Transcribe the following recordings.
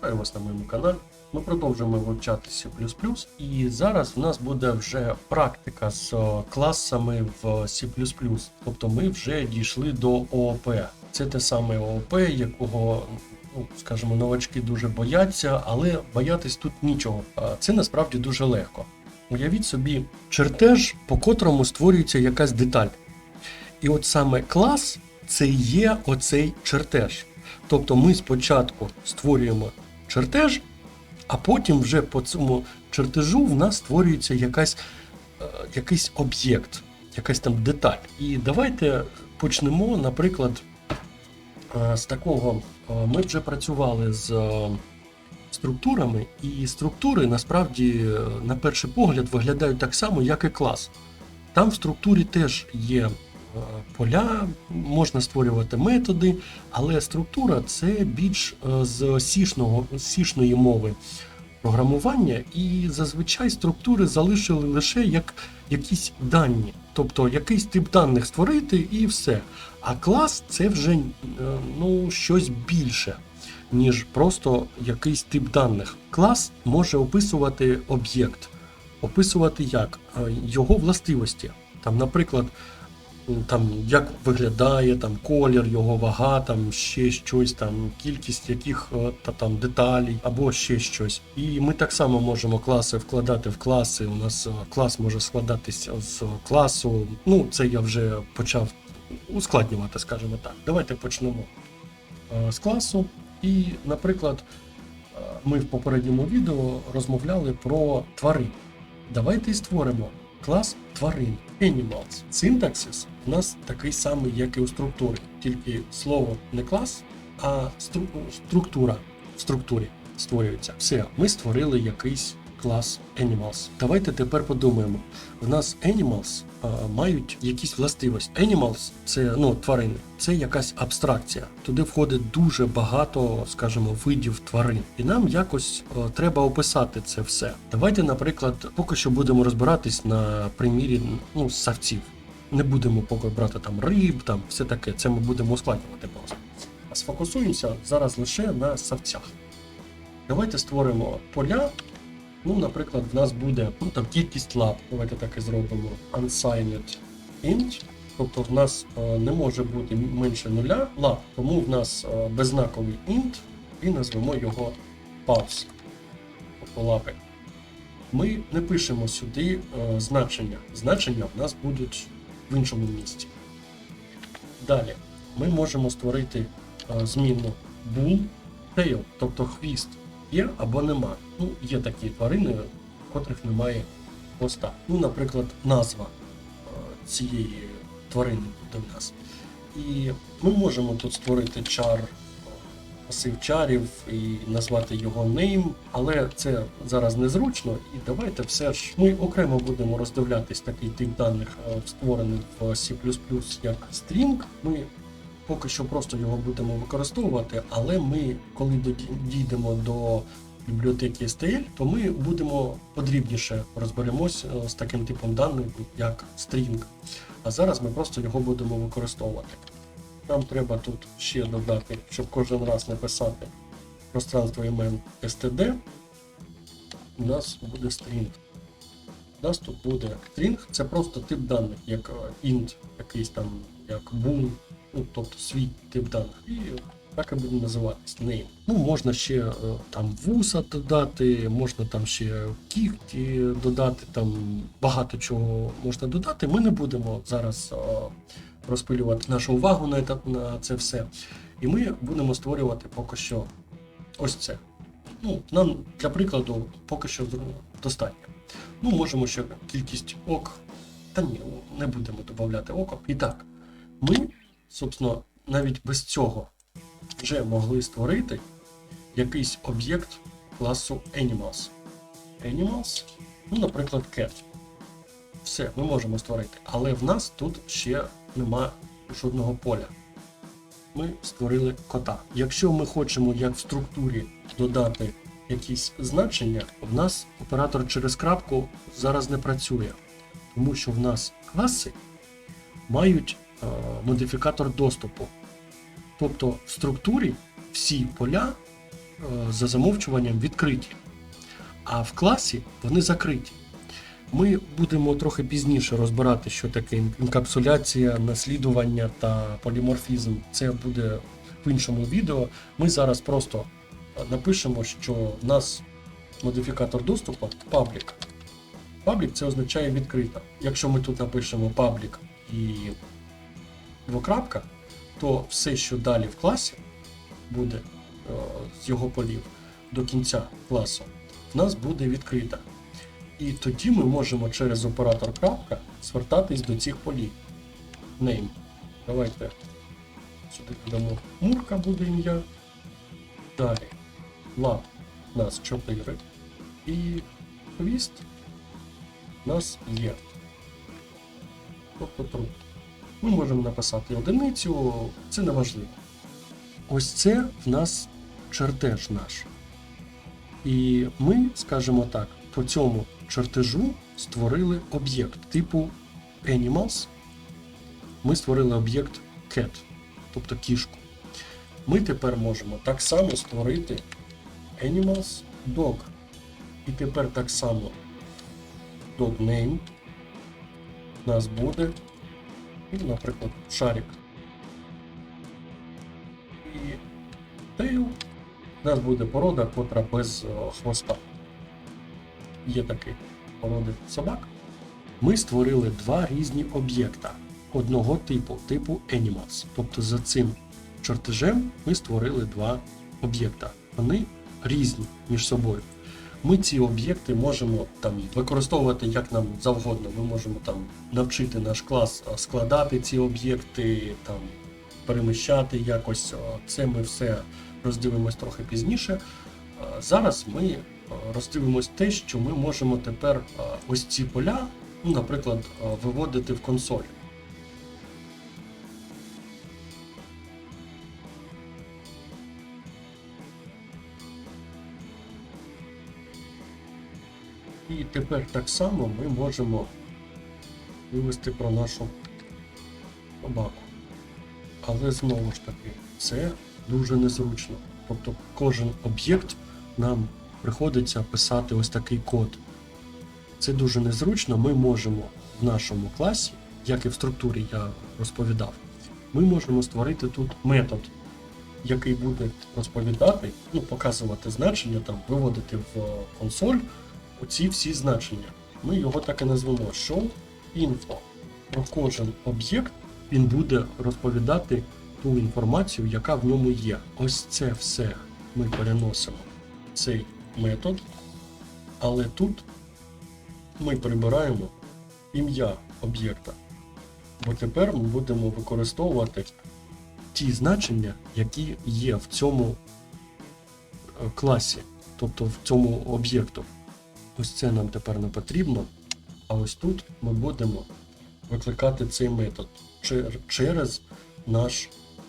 Вітаю вас на моєму каналі. Ми продовжуємо вивчати C++, і зараз в нас буде вже практика з е, класами в C++. Тобто ми вже дійшли до ООП. Це те саме ООП, якого, ну, скажімо, новачки дуже бояться, але боятись тут нічого. Це насправді дуже легко. Уявіть собі чертеж, по котрому створюється якась деталь. І от саме клас це є оцей чертеж. Тобто ми спочатку створюємо чертеж, а потім вже по цьому чертежу в нас створюється якась, е, якийсь об'єкт, якась там деталь. І давайте почнемо, наприклад, е, з такого. Е, Ми вже працювали з структурами, і структури насправді, на перший погляд, виглядають так само, як і клас. Там в структурі теж є поля, можна створювати методи, але структура це більш е, з сішного, сішної мови програмування, і зазвичай структури залишили лише як якісь дані, тобто якийсь тип даних створити і все. А клас це вже е, ну, щось більше. Ніж просто якийсь тип даних. Клас може описувати об'єкт, описувати як Е, його властивості. Там, наприклад, там, як виглядає там, колір, його вага, там, ще щось, там, кількість яких е, та, там, деталей або ще щось. І ми так само можемо класи вкладати в класи. У нас е, клас може складатися з класу. Ну, це я вже почав ускладнювати, скажімо так. Давайте почнемо е, з класу. І, наприклад, ми в попередньому відео розмовляли про тварин. Давайте і створимо клас тварин Animals. Синтаксис у нас такий самий, як і у структурі, тільки слово не клас, а стру- структура в структурі створюється. Все, ми створили якийсь клас Animals. Давайте тепер подумаємо. В нас Animals а, мають якісь властивості. Animals це ну, тварини, це якась абстракція. Туди входить дуже багато, скажімо, видів тварин. І нам якось о, треба описати це все. Давайте, наприклад, поки що будемо розбиратись на примірі ну, савців. Не будемо поки брати там риб, там все таке. Це ми будемо ускладнювати просто. А сфокусуємося зараз лише на савцях. Давайте створимо поля. Ну, наприклад, в нас буде ну, там, кількість лап. Давайте так і зробимо. Unsigned int. Тобто в нас е, не може бути менше нуля лап, тому в нас е, беззнаковий int і назвемо його paths, тобто лапи. Ми не пишемо сюди е, значення. Значення в нас будуть в іншому місці. Далі ми можемо створити е, змінну bool tail, тобто хвіст є або нема. Ну, є такі тварини, в котрих немає хвоста. Ну, наприклад, назва е, цієї тварини буде в нас. І ми можемо тут створити чар, масив чарів і назвати його name, але це зараз незручно. І давайте все ж ми окремо будемо роздивлятись такий тип даних, е, створений в C++ як string. Ми поки що просто його будемо використовувати, але ми, коли дійдемо до бібліотеки STL, то ми будемо подрібніше розберемось е, з таким типом даних, як string. А зараз ми просто його будемо використовувати. Нам треба тут ще додати, щоб кожен раз написати пространство імен std, у нас буде string. У нас тут буде string, це просто тип даних, як е, int, якийсь там, як bool, ну, тобто свій тип даних. І так і буде називатись name. Ну, можна ще е, там вуса додати, можна там ще кігті додати, там багато чого можна додати. Ми не будемо зараз е, розпилювати нашу увагу на, на це все. І ми будемо створювати поки що ось це. Ну, нам для прикладу поки що достатньо. Ну, можемо ще кількість ок. Та ні, не будемо додати оком. І так, ми, собственно, навіть без цього вже могли створити якийсь об'єкт класу Animals. Animals, ну, наприклад, cat. Все, ми можемо створити. Але в нас тут ще нема жодного поля. Ми створили кота. Якщо ми хочемо, як в структурі, додати якісь значення, в нас оператор через крапку зараз не працює. Тому що в нас класи мають модифікатор доступу. Тобто в структурі всі поля е, за замовчуванням відкриті, а в класі вони закриті. Ми будемо трохи пізніше розбирати, що таке інкапсуляція, наслідування та поліморфізм. Це буде в іншому відео. Ми зараз просто напишемо, що в нас модифікатор доступу public. Public це означає відкрита. Якщо ми тут напишемо public і двокрапка, то все, що далі в класі буде е, з його полів до кінця класу, в нас буде відкрита. І тоді ми можемо через оператор крапка звертатись до цих полів. Name. Давайте сюди додамо мурка буде ім'я. Далі. Лап у нас 4. І хвіст у нас є. Тобто true. Ми можемо написати одиницю, це не важливо. Ось це в нас чертеж наш. І ми, скажімо так, по цьому чертежу створили об'єкт типу Animals. Ми створили об'єкт Cat, тобто кішку. Ми тепер можемо так само створити Animals Dog. І тепер так само dog name у нас буде, наприклад, шарик. І tail у нас буде порода, котра без хвоста. Є такі породи собак. Ми створили два різні об'єкта одного типу, типу Animals. Тобто за цим чертежем ми створили два об'єкта. Вони різні між собою. Ми ці об'єкти можемо там використовувати як нам завгодно. Ми можемо там навчити наш клас складати ці об'єкти, там переміщати якось. Це ми все роздивимось трохи пізніше. Зараз ми роздивимось те, що ми можемо тепер ось ці поля, ну, наприклад, виводити в консоль. І тепер так само ми можемо вивести про нашу собаку. Але знову ж таки, це дуже незручно. Тобто кожен об'єкт нам приходиться писати ось такий код. Це дуже незручно. Ми можемо в нашому класі, як і в структурі я розповідав, ми можемо створити тут метод, який буде розповідати, ну, показувати значення, там, виводити в консоль оці всі значення. Ми його так і назвемо show info. Про кожен об'єкт він буде розповідати ту інформацію, яка в ньому є. Ось це все ми переносимо цей метод, але тут ми прибираємо ім'я об'єкта. Бо тепер ми будемо використовувати ті значення, які є в цьому е, класі, тобто в цьому об'єкту. Ось це нам тепер не потрібно. А ось тут ми будемо викликати цей метод чер- через наш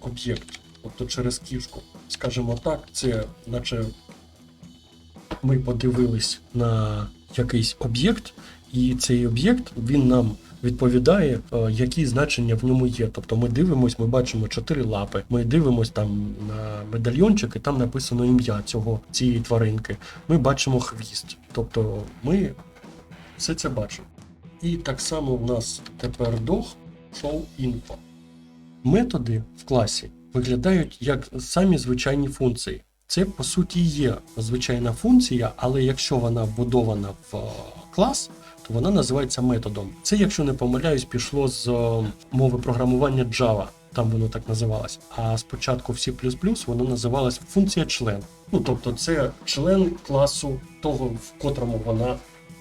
об'єкт, тобто через кішку. Скажімо так, це наче ми подивились на якийсь об'єкт, і цей об'єкт він нам відповідає, е, які значення в ньому є. Тобто ми дивимось, ми бачимо чотири лапи. Ми дивимось там на медальйончик, і там написано ім'я цього цієї тваринки. Ми бачимо хвіст. Тобто ми все це бачимо. І так само в нас тепер show info. Методи в класі виглядають як самі звичайні функції. Це по суті є звичайна функція, але якщо вона вбудована в е, клас, вона називається методом. Це, якщо не помиляюсь, пішло з е, мови програмування Java. Там воно так називалось. А спочатку в C++ воно називалось функція член. Ну тобто, це член класу того, в котрому вона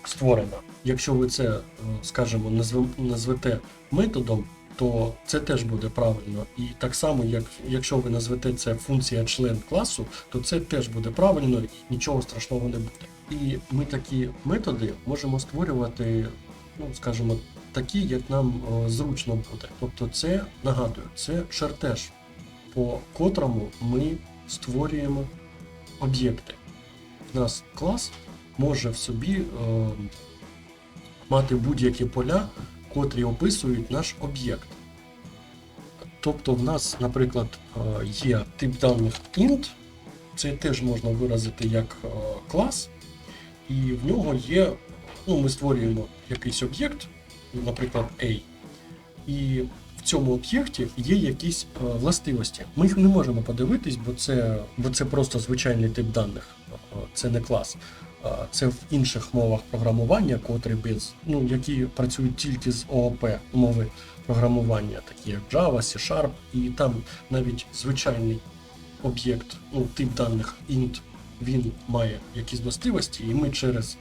створена. Якщо ви це, е, скажімо, назвете методом, то це теж буде правильно. І так само, як якщо ви назвете це функція член класу, то це теж буде правильно і нічого страшного не буде. І ми такі методи можемо створювати, ну скажімо, такі, як нам е, зручно буде. Тобто, це нагадую, це чертеж, по котрому ми створюємо об'єкти. У нас клас може в собі е, мати будь-які поля, котрі описують наш об'єкт. Тобто в нас, наприклад, е, є тип даних int, це теж можна виразити як е, клас, і в нього є, ну, ми створюємо якийсь об'єкт, наприклад, A, і в цьому об'єкті є якісь е, властивості. Ми їх не можемо подивитись, бо це, бо це просто звичайний тип даних, Е, це не клас. Е, Це в інших мовах програмування, котрі без, ну, які працюють тільки з ООП мови програмування, такі як Java, C-Sharp, і там навіть звичайний об'єкт, ну, тип даних int, він має якісь властивості, і ми через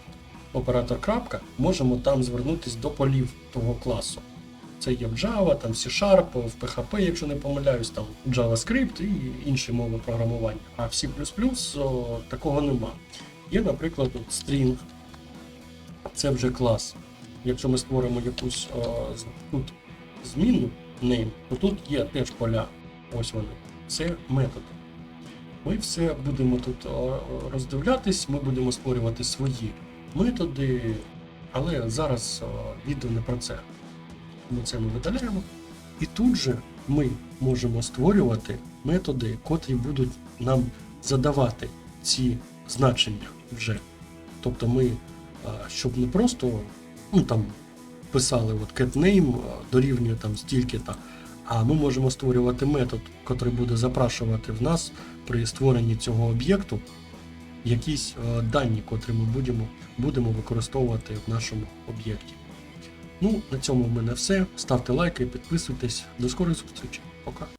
оператор крапка можемо там звернутися до полів того класу. Це є в Java, там C-Sharp, в PHP, якщо не помиляюсь, там JavaScript і інші мови програмування. А в C++ о, такого нема. Є, наприклад, string. Це вже клас. Якщо ми створимо якусь о, тут змінну name, то тут є теж поля. Ось вони. Це методи. Ми все будемо тут роздивлятись, ми будемо створювати свої методи, але зараз відео не про це. Ми це ми видаляємо. І тут же ми можемо створювати методи, котрі будуть нам задавати ці значення вже. Тобто ми, щоб не просто ну, там, писали от а, дорівнює там стільки-то, а ми можемо створювати метод, який буде запрашувати в нас при створенні цього об'єкту якісь е, дані, котрі ми будемо, будемо використовувати в нашому об'єкті. Ну, на цьому в мене все. Ставте лайки, підписуйтесь. До скорої зустрічі. Пока.